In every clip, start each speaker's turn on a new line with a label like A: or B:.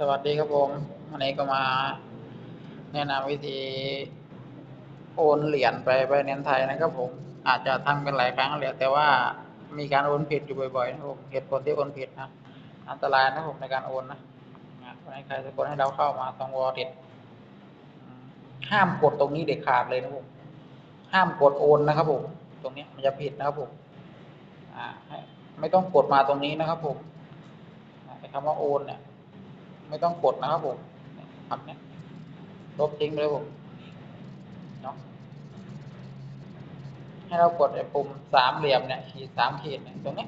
A: สวัสดีครับผมวันนี้ก็มาแนะนำวิธีโอนเหรียญไปไปเน้นไทยนะครับผมอาจจะทำเป็นหลายครั้งแล้วแต่ว่ามีการโอนผิดอยู่บ่อยๆนะครับผมเหตุผลที่โอนผิดนะอันตรายนะครับผมในการโอนนะอ่าเพราะฉะนั้ใครจะกดให้เราเข้ามาต้องวอลเล็ตห้ามกดตรงนี้เด็ดขาดเลยนะครับผมห้ามกดโอนนะครับผมตรงนี้มันจะผิดนะครับผมอ่าไม่ต้องกดมาตรงนี้นะครับผมอ่าไอ้คำว่าโอนเนี่ย ไม่ต้องกดนะครับผมเนี่ยคำเนี้ยลบทิ้งไปเลยผมเนาะให้เรากดไอ้ปุ่มสามเหลี่ยมเนี่ยขีดสามขีดเนี่ยตรงนี้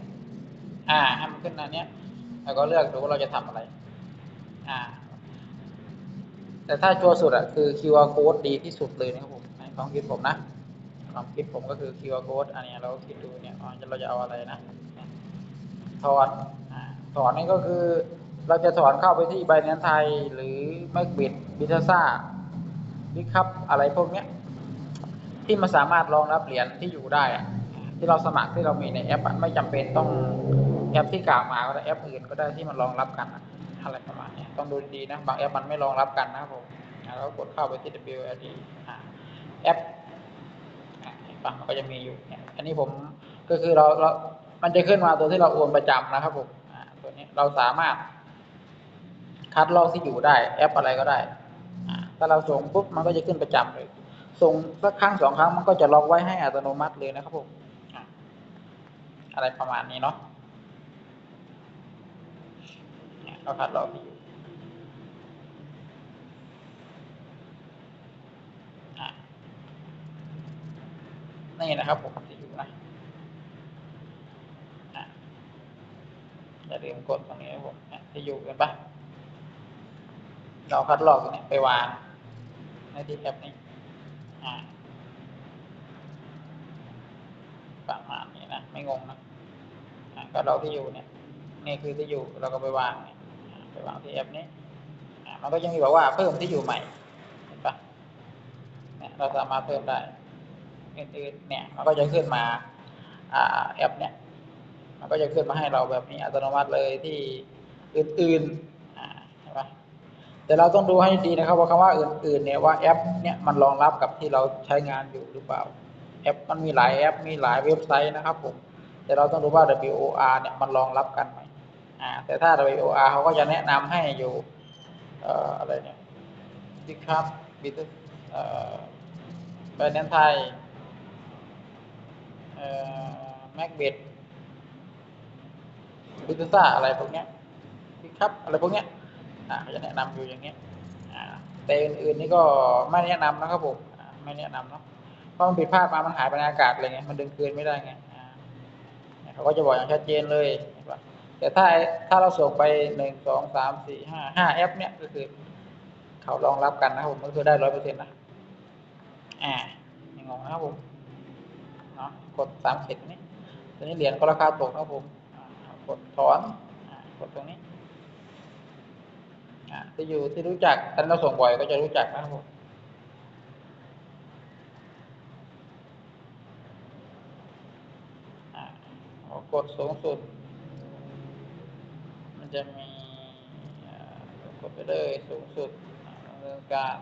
A: อ่าให้มันขึ้นอันเนี้ยแล้วก็เลือกดูว่าเราจะทำอะไร อ่า แต่ถ้าชัวร์สุดอะคือ QR code ดีที่สุดเลยนะครับผมในความคิดผมนะความคิดผมก็คือ QR code อันนี้เราคิดดูเนี่ยว่าเราจะเอาอะไรนะถอนอ่าถอนนี่ก็คือ เราจะถอนเข้าไปที่ไบแนนไทยหรือแมกบิดบิทซ่าบิคับอะไรพวกเนี้ย ที่มันสามารถรองรับเหรียญที่อยู่ได้ที่เราสมัครที่เรามีในแอปไม่จำเป็นต้องแอปที่กล่าวมาก็ได้แอปอื่นก็ได้ที่มันรองรับกันอะไรประมาณนี้ต้องดูดีนะบางแอปมันไม่รองรับกันนะครับผมอ่าเรากดเข้าไปที่ WLD แอปบางมันก็จะมีอยู่เนี่ยอันนี้ผมก็คือเราเรา มันจะขึ้นมาตัวที่เราโอนประจำนะครับผมตัวนี้เราสามารถ คัดลอกที่อยู่ได้ แอปอะไรก็ได้ ถ้าเราส่งปุ๊บมันก็จะขึ้นประจำเลย ส่งสักครั้งสองครั้งมันก็จะล็อกไว้ให้อัตโนมัติเลยนะครับผมอะไรประมาณนี้เนาะเราคัดลอกที่อยู่นี่นะครับผมที่อยู่นะอย่าลืมกดตรงนี้ผมที่อยู่กันปะ เราคัดลอกตรงนี้ไปวางในที่แอปนี้อ่าประมาณนี้นะ ไม่งงนะก็เราที่อยู่เนี่ยนี่คือที่อยู่เราก็ไปวางไปวางที่แอปนี้มันก็ยังมีบอกว่าเพิ่มที่อยู่ใหม่เห็นปะเนี่ยเราสามารถเพิ่มได้อื่นๆเนี่ย มันก็จะขึ้นมาอ่าแอปเนี่ยมันก็จะขึ้นมาให้เราแบบนี้อัตโนมัติเลยที่อื่นๆ แต่เราต้องดูให้ดีนะครับ ว่าคำว่าอื่น ๆ เนี่ยว่าแอปเนี่ยมันรองรับกับที่เราใช้งานอยู่หรือเปล่า แอปมันมีหลายแอป มีหลายเว็บไซต์นะครับผมแต่เราต้องดูว่า WOR เนี่ยมันรองรับกันไหมอ่าแต่ถ้า WOR เขาก็จะแนะนำให้อยู่เอ่ออะไรเนี่ยดิครับบิทเอ่อแบรนด์ไทยเอ่อแม็กเบดบิทซ่าอะไรพวกเนี้ยดิครับอะไรพวกเนี้ย เขาจะแนะนำอยู่อย่างเงี้ยอ่าแต่อื่นๆนี่ก็ไม่แนะนำนะครับผมไม่แนะนำเนาะเพราะมันผิดพลาดมามันหายไปในอากาศอะไรเงี้ยมันดึงคืนไม่ได้ไงเขาก็จะบอกอย่างชัดเจนเลยแต่ถ้าถ้าเราส่งไปหนึ่งสองสามสี่ห้าห้าแอปเนี่ยก็คือเขารองรับกันนะครับผมก็คือได้ร้อยเปอร์เซ็นต์นะอ่าไม่งงนะครับผมเนาะกดสามเข็ดนี้ตอนนี้เหรียญก็ราคาตกนะครับผมกดถอนอกดตรงนี้ ที่อยู่ที่รู้จักท่านเราส่งบ่อยก็จะรู้จักนะครับผมกดสูงสุด มันจะมีกดไปเลยสูงสุดอ่าดำเนินการ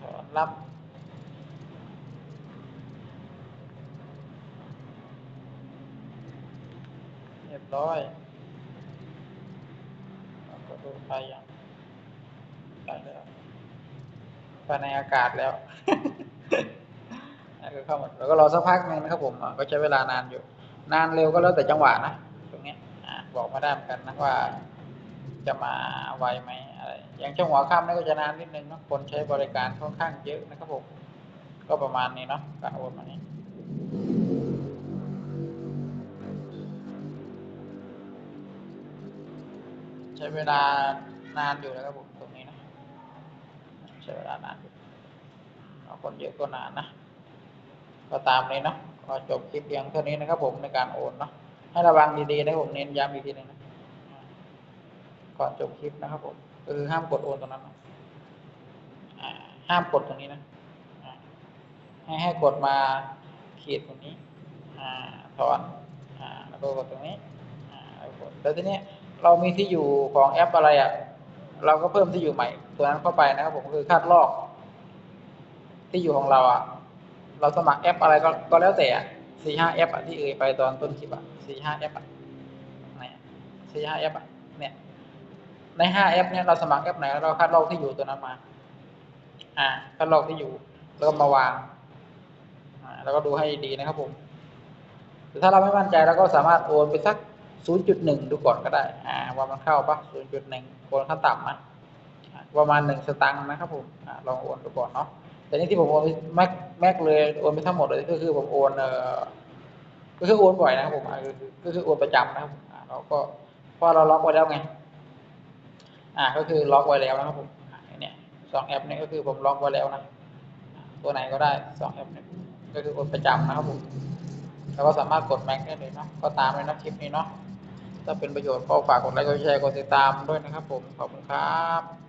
A: ถอนรับเรียบร้อย ดูไปอย่างไปแล้วไปในอากาศแล้วแล้วก็เข้าหมาแล้วก็รอสักพักหนึงนะครับผมก็ใช้เวลานานอยู่ นานเร็วก็แล้วแต่จังหวะนะตรงเนี้ยบอกม่ได้เหมือนกันนะว่าจะมาไวไหมอะไรอย่างช่วงหัวค่ำนี่ก็จะนานนิดนึงเนาะคนใช้บริการค่อนข้างเยอะนะครับผมก็ประมาณนี้เนาะการโอนมานี้ ช้เวลานานอยู่นะครับผมตรงนี้นะ ใช้เวลานานเอาคนเยอะก็นานนะ ก็ตามนี้เนาะก็จบคลิปเพียงเท่านี้นะครับผมในการโอนเนาะให้ระวังดีๆนะผมเน้นย้ำอีกทีหนึงนะก่อนจบคลิปนะครับผมคือห้ามกดโอนตรงนั้นนะห้ามกดตรงนี้นะให้ให้กดมาขีดตรงนี้อ่าถอนอ่าแล้วก็กดตรงนี้อ่าแล้วทีนี้ เรามีที่อยู่ของแอปอะไรอะ เราก็เพิ่มที่อยู่ใหม่ ตัวนั้นเข้าไปนะครับ ผมคือคาดลอก ที่อยู่ของเราอะ เราสมัครแอปอะไรก็ก็แล้วแต่สี่ห้าแอปอะที่เอ่ยไปตอนต้นคลิปอะสี่ห้าแอปอะเนี่ยสี่ห้าแอปอะเนี่ยในห้าแอปเนี่ยเราสมัครแอปไหนเราคัดลอกที่อยู่ตัวนั้นมา อ่าคัดลอกที่อยู่แล้วก็มาวางอ่าแล้วก็ดูให้ดีนะครับผมถ้าเราไม่มั่นใจเราก็สามารถโอนไปสัก 0.1ดูก่อนก็ได้อ่าว่ามันเข้าปะ0.1โอนขั้นต่ำนะประมาณ1สตางค์นะครับผมอ่าลองโอนดูก่อนเนาะแต่นี่ที่ผมโอนแม็กแม็กเลยโอนไปทั้งหมดเลยก็คือผมโอนเอ่อก็คือโอนบ่อยนะครับผมก็คือโอนประจำนะครับอ่าเราก็เพราะเราล็อกไว้แล้วไงอ่าก็คือล็อกไว้แล้วนะครับผมอ่าเนี่ยสองแอปนี่ยก็คือผมล็อกไว้แล้วนะตัวไหนก็ได้สองแอปนี่ยก็คือโอนประจำนะครับผมแล้วก็สามารถกดแม็กได้เลยเนาะก็ตามเลยนะคลิปนี้เนาะ ถ้าเป็นประโยชน์ก็ฝากกดไลค์กดแชร์กดติดตามด้วยนะครับผมขอบคุณครับ